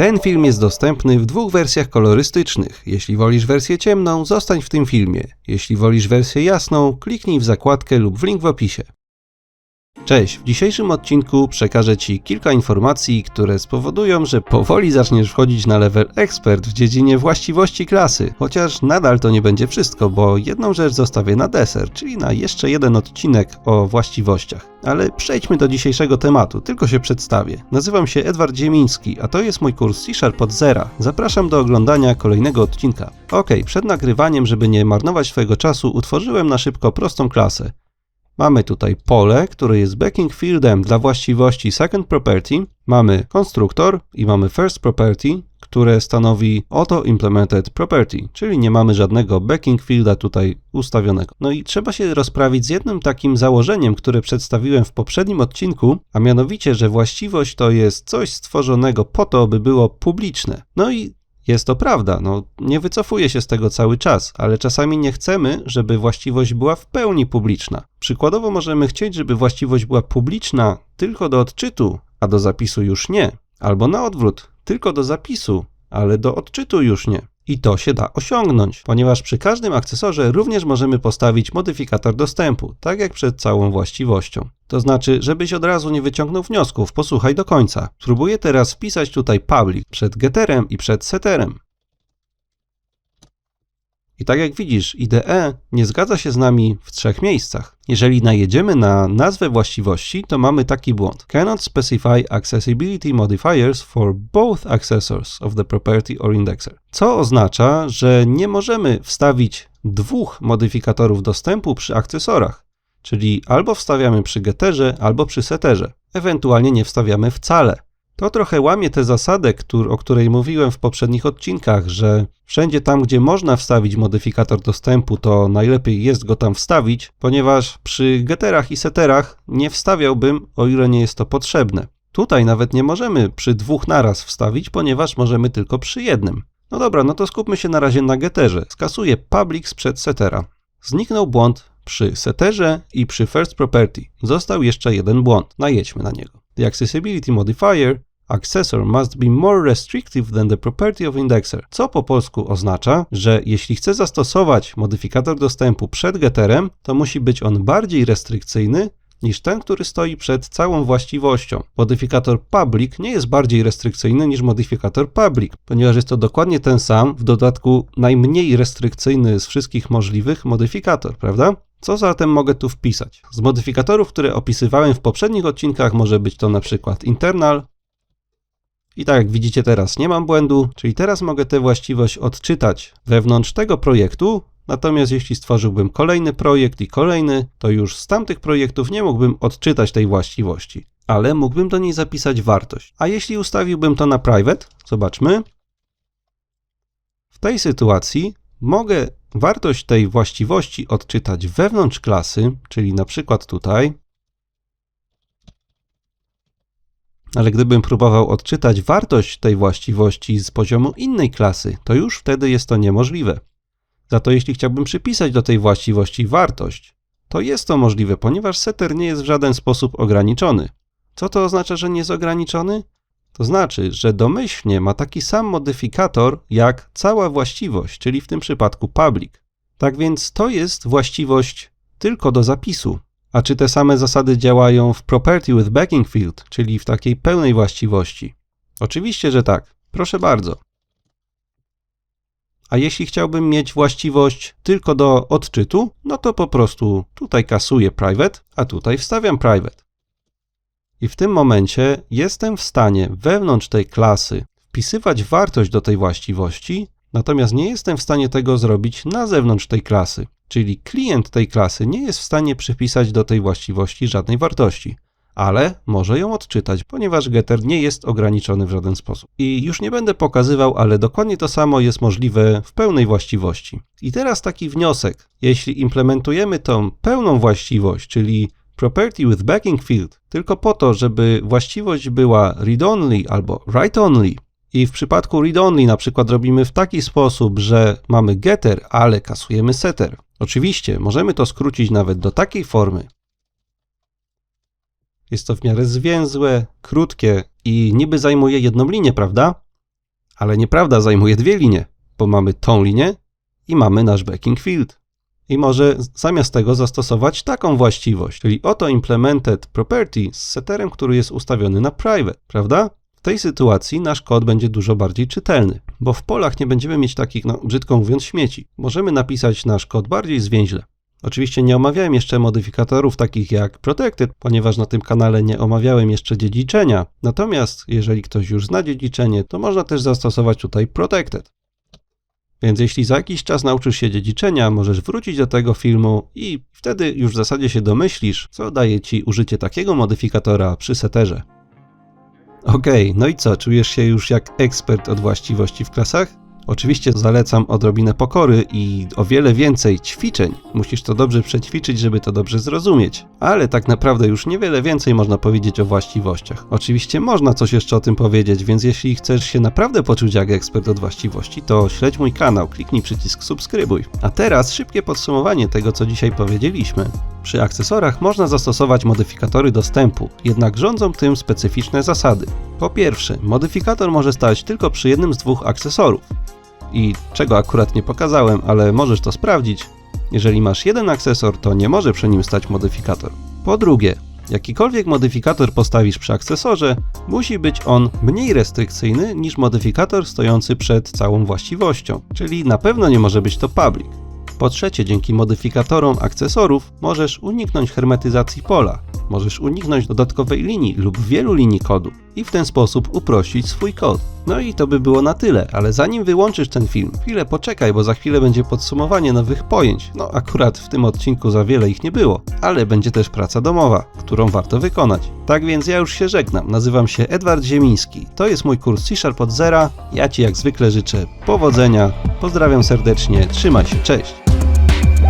Ten film jest dostępny w dwóch wersjach kolorystycznych. Jeśli wolisz wersję ciemną, zostań w tym filmie. Jeśli wolisz wersję jasną, kliknij w zakładkę lub w link w opisie. Cześć, w dzisiejszym odcinku przekażę Ci kilka informacji, które spowodują, że powoli zaczniesz wchodzić na level ekspert w dziedzinie właściwości klasy. Chociaż nadal to nie będzie wszystko, bo jedną rzecz zostawię na deser, czyli na jeszcze jeden odcinek o właściwościach. Ale przejdźmy do dzisiejszego tematu, tylko się przedstawię. Nazywam się Edward Ziemiński, a to jest mój kurs C-Sharp od zera. Zapraszam do oglądania kolejnego odcinka. Ok, przed nagrywaniem, żeby nie marnować Twojego czasu, utworzyłem na szybko prostą klasę. Mamy tutaj pole, które jest backing fieldem dla właściwości second property. Mamy konstruktor i mamy first property, które stanowi auto implemented property, czyli nie mamy żadnego backing fielda tutaj ustawionego. No i trzeba się rozprawić z jednym takim założeniem, które przedstawiłem w poprzednim odcinku, a mianowicie, że właściwość to jest coś stworzonego po to, by było publiczne. No i jest to prawda, no nie wycofuję się z tego cały czas, ale czasami nie chcemy, żeby właściwość była w pełni publiczna. Przykładowo możemy chcieć, żeby właściwość była publiczna tylko do odczytu, a do zapisu już nie. Albo na odwrót, tylko do zapisu, ale do odczytu już nie. I to się da osiągnąć, ponieważ przy każdym akcesorze również możemy postawić modyfikator dostępu, tak jak przed całą właściwością. To znaczy, żebyś od razu nie wyciągnął wniosków, posłuchaj do końca. Spróbuję teraz wpisać tutaj public przed getterem i przed setterem. I tak jak widzisz, IDE nie zgadza się z nami w trzech miejscach. Jeżeli najedziemy na nazwę właściwości, to mamy taki błąd. Cannot specify accessibility modifiers for both accessors of the property or indexer. Co oznacza, że nie możemy wstawić dwóch modyfikatorów dostępu przy akcesorach. Czyli albo wstawiamy przy getterze, albo przy setterze. Ewentualnie nie wstawiamy wcale. To trochę łamie tę zasadę, o której mówiłem w poprzednich odcinkach, że wszędzie tam, gdzie można wstawić modyfikator dostępu, to najlepiej jest go tam wstawić, ponieważ przy getterach i setterach nie wstawiałbym, o ile nie jest to potrzebne. Tutaj nawet nie możemy przy dwóch naraz wstawić, ponieważ możemy tylko przy jednym. No dobra, no to skupmy się na razie na getterze. Skasuję public sprzed settera. Zniknął błąd przy setterze i przy first property. Został jeszcze jeden błąd. Najedźmy na niego. The accessibility modifier accessor must be more restrictive than the property of indexer, co po polsku oznacza, że jeśli chcę zastosować modyfikator dostępu przed getterem, to musi być on bardziej restrykcyjny niż ten, który stoi przed całą właściwością. Modyfikator public nie jest bardziej restrykcyjny niż modyfikator public, ponieważ jest to dokładnie ten sam, w dodatku najmniej restrykcyjny z wszystkich możliwych modyfikator, prawda? Co zatem mogę tu wpisać? Z modyfikatorów, które opisywałem w poprzednich odcinkach, może być to na przykład internal, i tak jak widzicie teraz nie mam błędu, czyli teraz mogę tę właściwość odczytać wewnątrz tego projektu, natomiast jeśli stworzyłbym kolejny projekt i kolejny, to już z tamtych projektów nie mógłbym odczytać tej właściwości, ale mógłbym do niej zapisać wartość. A jeśli ustawiłbym to na private, zobaczmy, w tej sytuacji mogę wartość tej właściwości odczytać wewnątrz klasy, czyli na przykład tutaj, Ale gdybym próbował odczytać wartość tej właściwości z poziomu innej klasy, to już wtedy jest to niemożliwe. Za to jeśli chciałbym przypisać do tej właściwości wartość, to jest to możliwe, ponieważ setter nie jest w żaden sposób ograniczony. Co to oznacza, że nie jest ograniczony? To znaczy, że domyślnie ma taki sam modyfikator jak cała właściwość, czyli w tym przypadku public. Tak więc to jest właściwość tylko do zapisu. A czy te same zasady działają w Property with Backing Field, czyli w takiej pełnej właściwości? Oczywiście, że tak. Proszę bardzo. A jeśli chciałbym mieć właściwość tylko do odczytu, no to po prostu tutaj kasuję private, a tutaj wstawiam private. I w tym momencie jestem w stanie wewnątrz tej klasy wpisywać wartość do tej właściwości, natomiast nie jestem w stanie tego zrobić na zewnątrz tej klasy. Czyli klient tej klasy nie jest w stanie przypisać do tej właściwości żadnej wartości, ale może ją odczytać, ponieważ getter nie jest ograniczony w żaden sposób. I już nie będę pokazywał, ale dokładnie to samo jest możliwe w pełnej właściwości. I teraz taki wniosek. Jeśli implementujemy tą pełną właściwość, czyli property with backing field, tylko po to, żeby właściwość była read-only albo write-only, i w przypadku read-only na przykład robimy w taki sposób, że mamy getter, ale kasujemy setter. Oczywiście możemy to skrócić nawet do takiej formy. Jest to w miarę zwięzłe, krótkie i niby zajmuje jedną linię, prawda? Ale nieprawda, zajmuje dwie linie, bo mamy tą linię i mamy nasz backing field. I może zamiast tego zastosować taką właściwość, czyli oto implemented property z setterem, który jest ustawiony na private, prawda? W tej sytuacji nasz kod będzie dużo bardziej czytelny, bo w polach nie będziemy mieć takich, no brzydko mówiąc, śmieci. Możemy napisać nasz kod bardziej zwięźle. Oczywiście nie omawiałem jeszcze modyfikatorów takich jak protected, ponieważ na tym kanale nie omawiałem jeszcze dziedziczenia. Natomiast jeżeli ktoś już zna dziedziczenie, to można też zastosować tutaj protected. Więc jeśli za jakiś czas nauczysz się dziedziczenia, możesz wrócić do tego filmu i wtedy już w zasadzie się domyślisz, co daje ci użycie takiego modyfikatora przy setterze. Okej, no i co, czujesz się już jak ekspert od właściwości w klasach? Oczywiście zalecam odrobinę pokory i o wiele więcej ćwiczeń. Musisz to dobrze przećwiczyć, żeby to dobrze zrozumieć. Ale tak naprawdę już niewiele więcej można powiedzieć o właściwościach. Oczywiście można coś jeszcze o tym powiedzieć, więc jeśli chcesz się naprawdę poczuć jak ekspert od właściwości, to śledź mój kanał, kliknij przycisk subskrybuj. A teraz szybkie podsumowanie tego, co dzisiaj powiedzieliśmy. Przy akcesorach można zastosować modyfikatory dostępu, jednak rządzą tym specyficzne zasady. Po pierwsze, modyfikator może stać tylko przy jednym z dwóch akcesorów. I czego akurat nie pokazałem, ale możesz to sprawdzić. Jeżeli masz jeden akcesor, to nie może przy nim stać modyfikator. Po drugie, jakikolwiek modyfikator postawisz przy akcesorze, musi być on mniej restrykcyjny niż modyfikator stojący przed całą właściwością, czyli na pewno nie może być to public. Po trzecie, dzięki modyfikatorom akcesorów możesz uniknąć hermetyzacji pola, możesz uniknąć dodatkowej linii lub wielu linii kodu i w ten sposób uprościć swój kod. No i to by było na tyle, ale zanim wyłączysz ten film, chwilę poczekaj, bo za chwilę będzie podsumowanie nowych pojęć. No akurat w tym odcinku za wiele ich nie było, ale będzie też praca domowa, którą warto wykonać. Tak więc ja już się żegnam, nazywam się Edward Ziemiński, to jest mój kurs C-Sharp od zera, ja Ci jak zwykle życzę powodzenia, pozdrawiam serdecznie, trzymaj się, cześć! Bye.